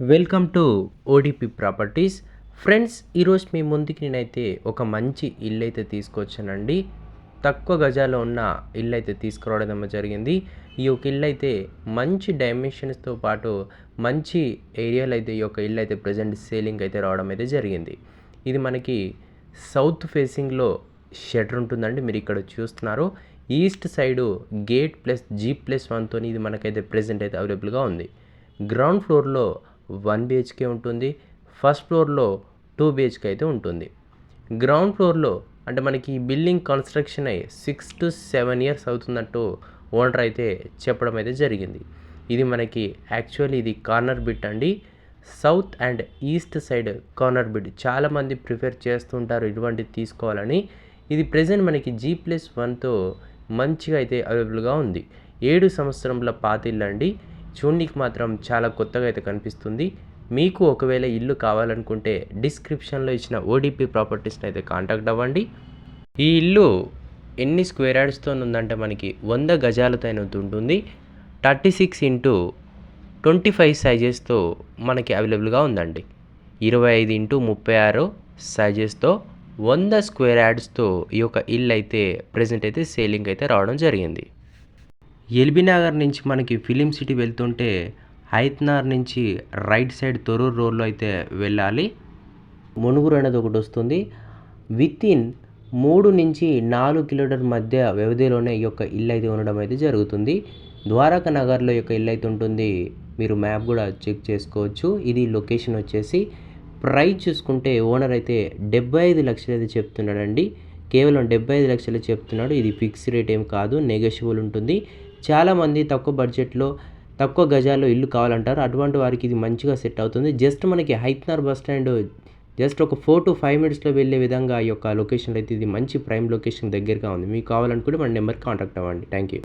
Welcome to ODP properties. Friends ఈరోజు మీ ముందుకి నేనైతే ఒక మంచి ఇల్లు అయితే తీసుకొచ్చానండి. తక్కువ గజాల్లో ఉన్న ఇల్లు అయితే తీసుకురావడం జరిగింది. ఈ యొక్క ఇల్లు అయితే మంచి డైమెన్షన్స్తో పాటు మంచి ఏరియాలో అయితే ఈ యొక్క ఇల్లు అయితే ప్రజెంట్ సేలింగ్ అయితే రావడం అయితే జరిగింది. ఇది మనకి సౌత్ ఫేసింగ్లో షటర్ ఉంటుందండి మీరు ఇక్కడ చూస్తున్నారు. East side gate plus G plus వన్తో ఇది మనకైతే ప్రజెంట్ అయితే అవైలబుల్గా ఉంది. గ్రౌండ్ ఫ్లోర్లో వన్ బిహెచ్కే ఉంటుంది. ఫస్ట్ ఫ్లోర్లో టూ బిహెచ్కే అయితే ఉంటుంది. గ్రౌండ్ ఫ్లోర్లో అంటే మనకి ఈ బిల్డింగ్ కన్స్ట్రక్షన్ అయ్యి సిక్స్ టు సెవెన్ ఇయర్స్ అవుతున్నట్టు ఓనర్ అయితే చెప్పడం అయితే జరిగింది. ఇది మనకి యాక్చువల్లీ ఇది కార్నర్ బిట్ అండి. South and east side corner bit చాలామంది ప్రిఫర్ చేస్తుంటారు ఇటువంటిది తీసుకోవాలని. ఇది ప్రజెంట్ మనకి జీ ప్లస్ వన్తో మంచిగా అయితే అవైలబుల్గా ఉంది. ఏడు సంవత్సరంల పాత ఇల్లు అండి. చూడనీకి మాత్రం చాలా కొత్తగా అయితే కనిపిస్తుంది. మీకు ఒకవేళ ఇల్లు కావాలనుకుంటే డిస్క్రిప్షన్లో ఇచ్చిన ఓడిపి ప్రాపర్టీస్ని అయితే కాంటాక్ట్ అవ్వండి. ఈ ఇల్లు ఎన్ని స్క్వేర్ యార్డ్స్తో ఉందంటే మనకి వంద గజాలతో ఉంటుంది. Thirty six into twenty five సైజెస్తో మనకి అవైలబుల్గా ఉందండి. ఇరవై ఐదు ఇంటూ ముప్పై ఆరు సైజెస్తో వంద స్క్వేర్ యార్డ్స్తో ఈ యొక్క ఇల్లు అయితే ప్రజెంట్ అయితే సేలింగ్ అయితే రావడం జరిగింది. ఎల్బీ నగర్ నుంచి మనకి ఫిలిం సిటీ వెళ్తుంటే హైత్నార్ నుంచి రైట్ సైడ్ తొరూరు రోడ్లో అయితే వెళ్ళాలి. మునుగురు అనేది ఒకటి వస్తుంది. విత్ ఇన్ మూడు నుంచి నాలుగు కిలోమీటర్ మధ్య వ్యవధిలోనే ఈ యొక్క ఇల్లు అయితే ఉండడం అయితే జరుగుతుంది. ద్వారకా నగర్లో యొక్క ఇల్లు అయితే ఉంటుంది. మీరు మ్యాప్ కూడా చెక్ చేసుకోవచ్చు. ఇది లొకేషన్ వచ్చేసి ప్రైస్ చూసుకుంటే ఓనర్ అయితే డెబ్బై ఐదు లక్షలు అయితే చెప్తున్నాడండి. కేవలం డెబ్బై ఐదు లక్షలు చెప్తున్నాడు. ఇది ఫిక్స్ రేట్ ఏం కాదు నెగోషియబుల్ ఉంటుంది. చాలామంది తక్కువ బడ్జెట్లో తక్కువ గజాల్లో ఇల్లు కావాలంటారు. అటువంటి వారికి ఇది మంచిగా సెట్ అవుతుంది. జస్ట్ మనకి హైత్నార్ బస్ స్టాండ్ జస్ట్ ఒక ఫోర్ టు ఫైవ్ మినిట్స్లో వెళ్ళే విధంగా ఈ యొక్క లొకేషన్లో అయితే ఇది మంచి ప్రైమ్ లొకేషన్ దగ్గరగా ఉంది. మీకు కావాలనుకుంటే మన నెంబర్కి కాంటాక్ట్ అవ్వండి. Thank you.